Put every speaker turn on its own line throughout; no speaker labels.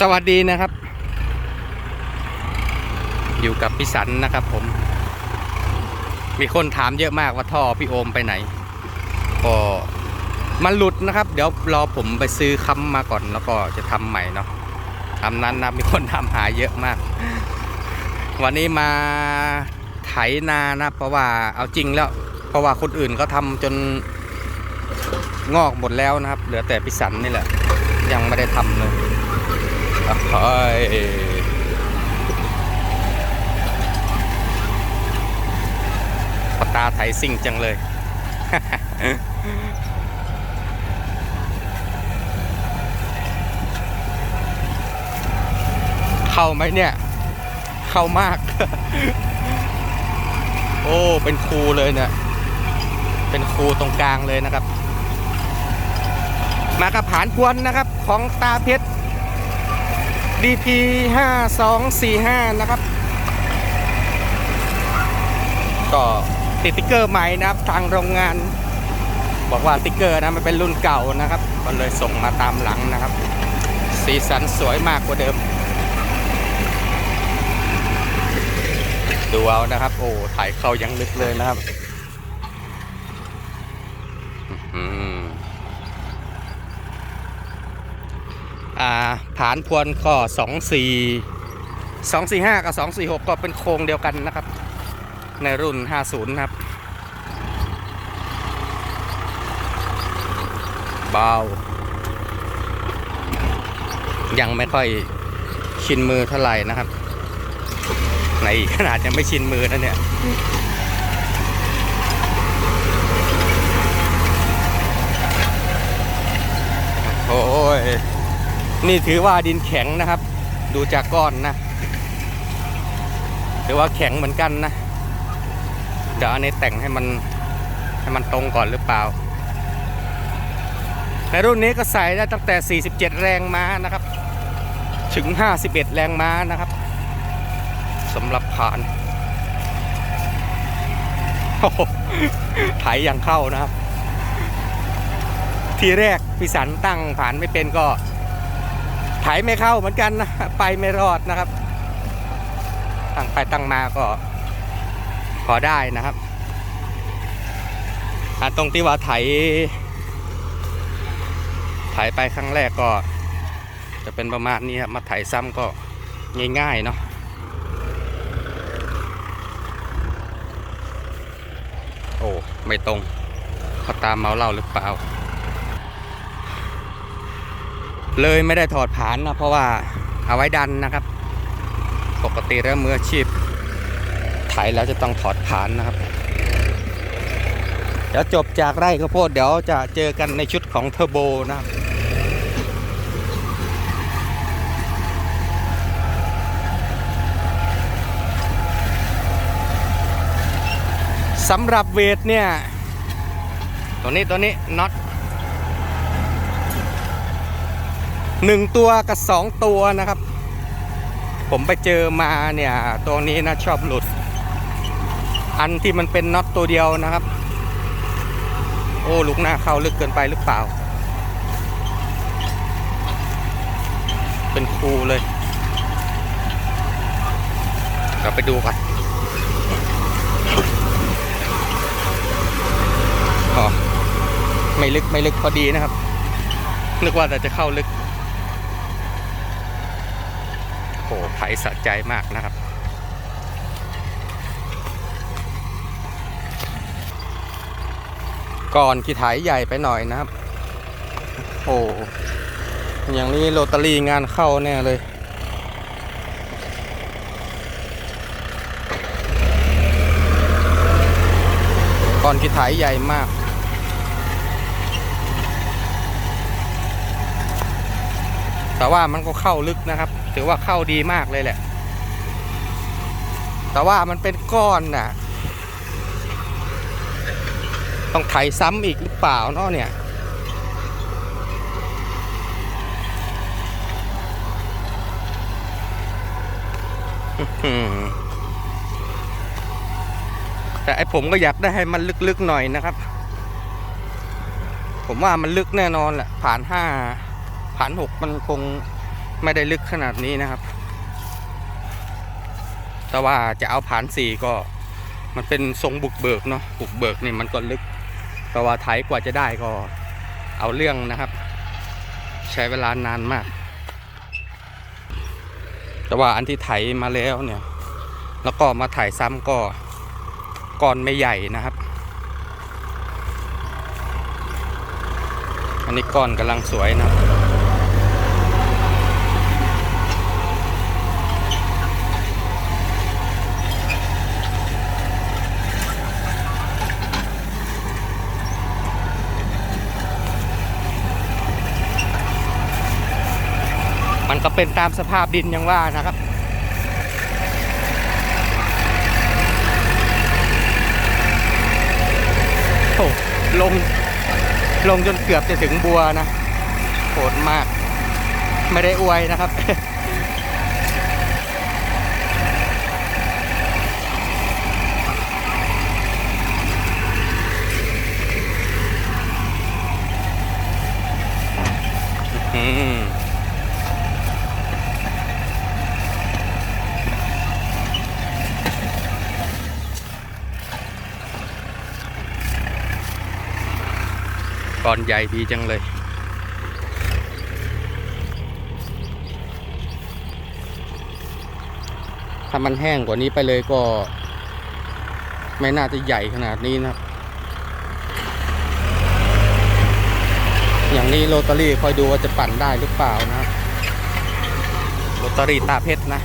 สวัสดีนะครับ อยู่กับพี่สันนะครับผม มีคนถามเยอะมากว่าท่อพี่โอมไปไหนก็มันหลุดนะครับ เดี๋ยวรอผมไปซื้อค้ำมาก่อนแล้วก็จะทำใหม่เนาะทำนั้นนะมีคนทำหาเยอะมาก วันนี้มาไถนานะ เพราะว่าเอาจริงแล้ว เพราะว่าคนอื่นเขาทำจนงอกหมดแล้วนะครับ เหลือแต่พี่สันนี่แหละ ยังไม่ได้ทำเลย ปตาไถซิ่งจังเลย เข้าไหมเนี่ย เข้ามาก โอ้ เป็นครูเลยเนี่ย เป็นครูตรงกลางเลยนะครับ มากับผานพวนนะครับ ของตาเพชร DP 5245 นะครับ ก็ติดติ๊กเกอร์ใหม่นะครับ ทางโรงงาน บอกว่าติ๊กเกอร์นะมันเป็นรุ่นเก่านะครับ ก็เลยส่งมาตามหลังนะครับ สีสันสวยมากกว่าเดิม ดูเอานะครับ โอ้ถ่ายเข้ายังลึกเลยนะครับ อื้อ ฐานพวนก็สองสี่สองสี่ห้ากับสองสี่หกก็เป็นโครงเดียวกันนะครับ ในรุ่นห้าศูนย์ครับเบายังไม่ค่อยชินมือเท่าไหร่นะครับ ในขนาดยังไม่ชินมือนะเนี่ยโอ้ย นี่ถือว่าดินแข็งนะครับ ดูจากก้อนนะถือว่าแข็งเหมือนกันนะเดี๋ยวอันนี้แต่งให้มันให้มันตรงก่อนหรือเปล่า ในรุ่นนี้ก็ใส่ได้ตั้งแต่ 47 แรงม้านะครับ ถึง 51 แรงม้านะครับสำหรับผ่านโอ้โหไถยังเข้านะครับ ทีแรกพี่สันตั้งผ่านไม่เป็นก็ ไถไม่เข้าเหมือนกันนะไปไม่รอดนะครับ ตั้งไปตั้งมาก็พอได้นะครับตรงที่ว่าไถไถไปครั้งแรกก็ จะเป็นประมาณนี้ครับมาไถซ้ำก็ง่ายๆเนาะโอ้ ไม่ตรงเขาตามเมาเหล้าหรือเปล่า เลยไม่ได้ถอดผานนะเพราะว่าเอาไว้ดันนะครับ ปกติแล้วมืออาชีพไถแล้วจะต้องถอดผานนะครับ เดี๋ยวจบจากไร่ข้าวโพดเดี๋ยวจะเจอกันในชุดของเทอร์โบนะครับสำหรับเวทเนี่ย ตัวนี้ตัวนี้น็อต หนึ่งตัวกับสองตัวนะครับ ผมไปเจอมาเนี่ยตัวนี้นะชอบหลุด อันที่มันเป็นน็อตตัวเดียวนะครับ โอ้ลูกหน้าเข้าลึกเกินไปหรือเปล่า เป็นครูเลยเราไปดูกันอ๋อไม่ลึกไม่ลึกพอดีนะครับ นึกว่าแต่จะเข้าลึก โอ้ ไถสะใจมากนะครับ ก่อนขี่ไถใหญ่ไปหน่อยนะครับ โอ้อย่างนี้โรตารี่งานเข้าแน่เลยก่อนขี่ไถใหญ่มาก แต่ว่ามันก็เข้าลึกนะครับ ถือว่าเข้าดีมากเลยแหละ แต่ว่ามันเป็นก้อนน่ะ ต้องไถซ้ำอีกหรือเปล่าเนาะเนี่ยแต่ไอผมก็อยากได้ให้มันลึกๆหน่อยนะครับ ผมว่ามันลึกแน่นอนแหละผ่านห้า ผ่านหกมันคงไม่ได้ลึกขนาดนี้นะครับ แต่ว่าจะเอาผ่านสี่ก็มันเป็นทรงบุกเบิกเนาะบุกเบิกนี่มันก็ลึก แต่ว่าไถกว่าจะได้ก็เอาเรื่องนะครับ ใช้เวลานานมาก แต่ว่าอันที่ไถมาแล้วเนี่ย แล้วก็มาถ่ายซ้ำก็ก้อนไม่ใหญ่นะครับ อันนี้ก้อนกำลังสวยนะ ก็เป็นตามสภาพดินยังว่านะครับโอ้ลงลงจนเกือบจะถึงบัวนะโหดมาก ไม่ได้อวยนะครับอืม ก้อนใหญ่ดีจังเลย ถ้ามันแห้งกว่านี้ไปเลยก็ ไม่น่าจะใหญ่ขนาดนี้นะครับ อย่างนี้โรตารี่คอยดูว่าจะปั่นได้หรือเปล่านะโรตารี่ตาเพชรนะ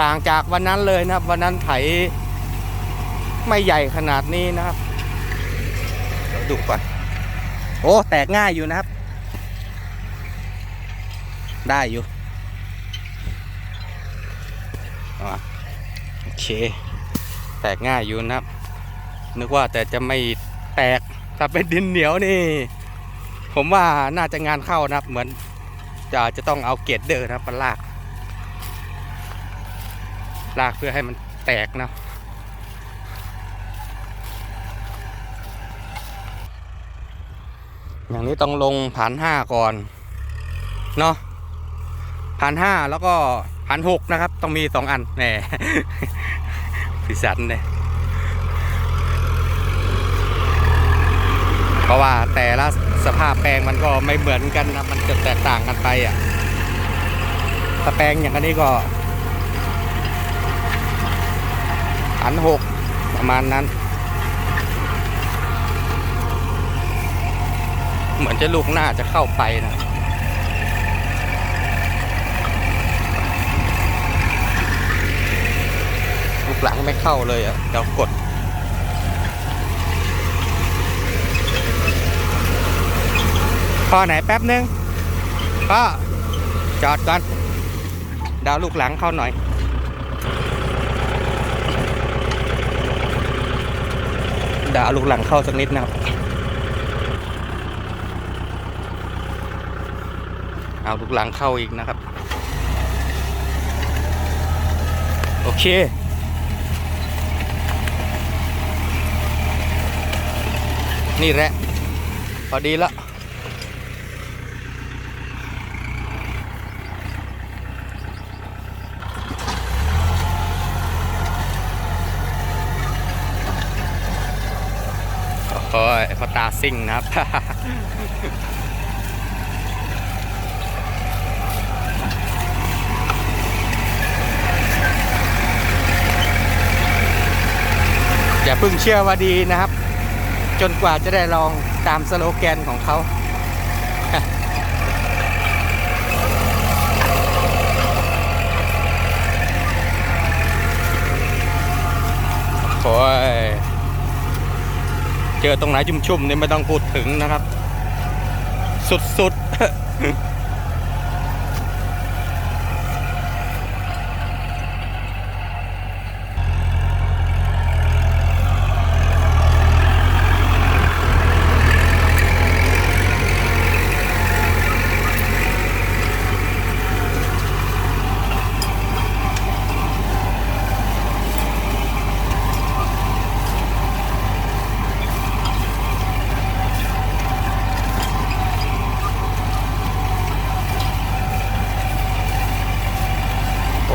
ต่างจากวันนั้นเลยนะครับ วันนั้นไถ ไม่ใหญ่ขนาดนี้นะครับเดี๋ยวดูก่อนโอ้แตกง่ายอยู่นะครับ ได้อยู่อะโอเค แตกง่ายอยู่นะครับ นึกว่าแต่จะไม่แตกถ้าเป็นดินเหนียวนี่ ผมว่าน่าจะงานเข้านะครับ เหมือนจะจะต้องเอาเกล็ดเดินนะครับมาลาก ลากเพื่อให้มันแตกนะ อย่างนี้ต้องลงผ่านห้าก่อนเนาะผ่านห้าแล้วก็ผ่านหกนะครับ ต้องมีสองอันแหมพิสันเลยเพราะว่าแต่ละสภาพแปลงมันก็ไม่เหมือนกันนะมันจะแตกต่างกันไปอะถ้าแปลงอย่างนี้ก็อันหกประมาณนั้น เหมือนจะลูกหน้าจะเข้าไปนะลูกหลังไม่เข้าเลยอะเดี๋ยวกดพ่อไหนแป๊บนึงก็จอดก่อนดาวลูกหลังเข้าหน่อยดาวลูกหลังเข้าสักนิดนะครับ เอาลูกหลังเข้าอีกนะครับ โอเค นี่แหละ พอดีแล้วโอ้ยพอตาซิ่งนะครับ อย่าเพิ่งเชื่อว่าดีนะครับ จนกว่าจะได้ลองตามสโลแกนของเขาโอ้ยเจอตรงไหนชุ่มๆนี่ไม่ต้องพูดถึงนะครับ สุดๆ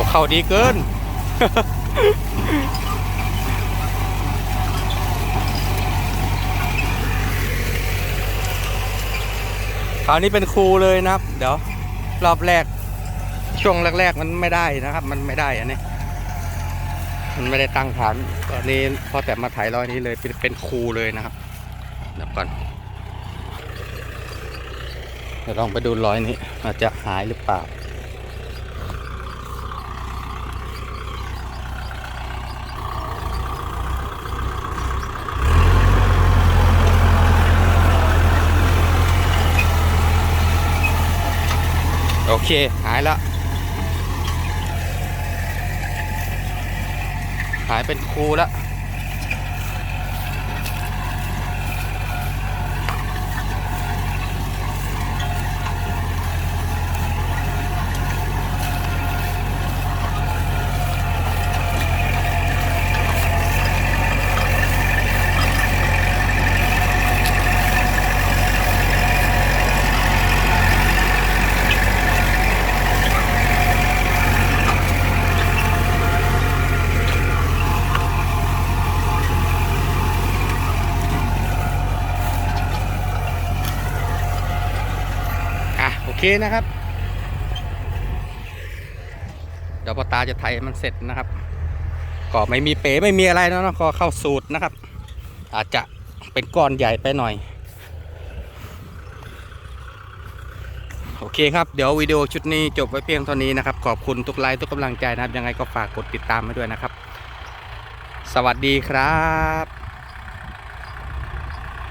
เขาดีเกิน คราวนี้เป็นครูเลยนะครับ เดี๋ยว รอบแรก ช่วงแรก ๆ มันไม่ได้นะครับ มันไม่ได้อันนี้ มันไม่ได้ตั้งฐาน ตอนนี้พอแต่มาถ่ายรอยนี้เลยเป็นเป็นครูเลยนะครับเดี๋ยวก่อนเดี๋ยวลองไปดูรอยนี้อาจจะหายหรือเปล่า โอเค หายแล้วหายเป็นครูแล้ว เคนะครับ เดี๋ยวพอตาจะไถมันเสร็จนะครับ ก็ไม่มีเป๋ไม่มีอะไรแล้วเนาะก็เข้าสูตรนะครับ อาจจะเป็นก้อนใหญ่ไปหน่อย โอเคครับ เดี๋ยววิดีโอชุดนี้จบไว้เพียงเท่านี้นะครับ ขอบคุณทุกไลค์ทุกกำลังใจนะครับ ยังไงก็ฝากกดติดตามไว้ด้วยนะครับ สวัสดีครับ